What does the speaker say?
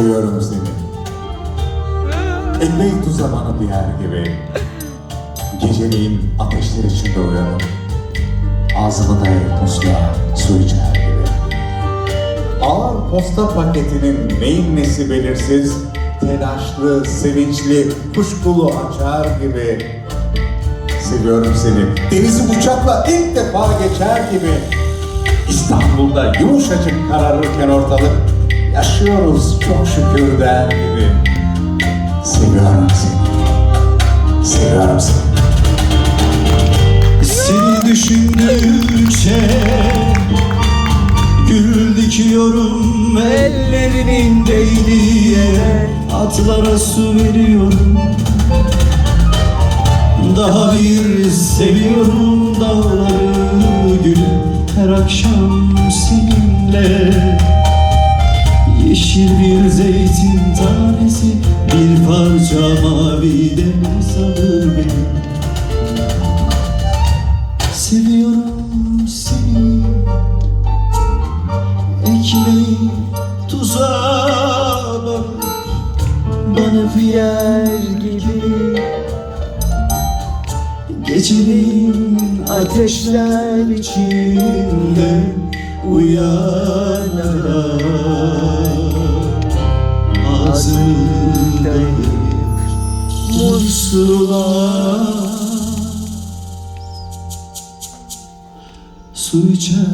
Seviyorum seni. Ekmeği tuza bana diğer gibi. Geceliğin ateşler içinde uyanıp ağzımı dayayıp musluğa su içer gibi. Ağır posta paketinin neyin nesi belirsiz, telaşlı, sevinçli, kuşkulu açar gibi. Seviyorum seni. Denizi uçakla ilk defa geçer gibi. İstanbul'da yumuşacık kararırken ortalık yaşıyoruz çok şükür der gibi. Seviyorum seni. Seviyorum seni. Seni düşündükçe Gül dikiyorum ellerimin değdiği Atlara su veriyorum Daha bir seviyorum dağları gülü Her akşam seninle Yeşil bir zeytin tanesi Bir parça mavi deniz alır beni Seviyorum seni. Ekmeği tuza banıp Banıp yer gibi. Geceliğin ateşler içinde Uyanarak Dayayıp Musluğa su içer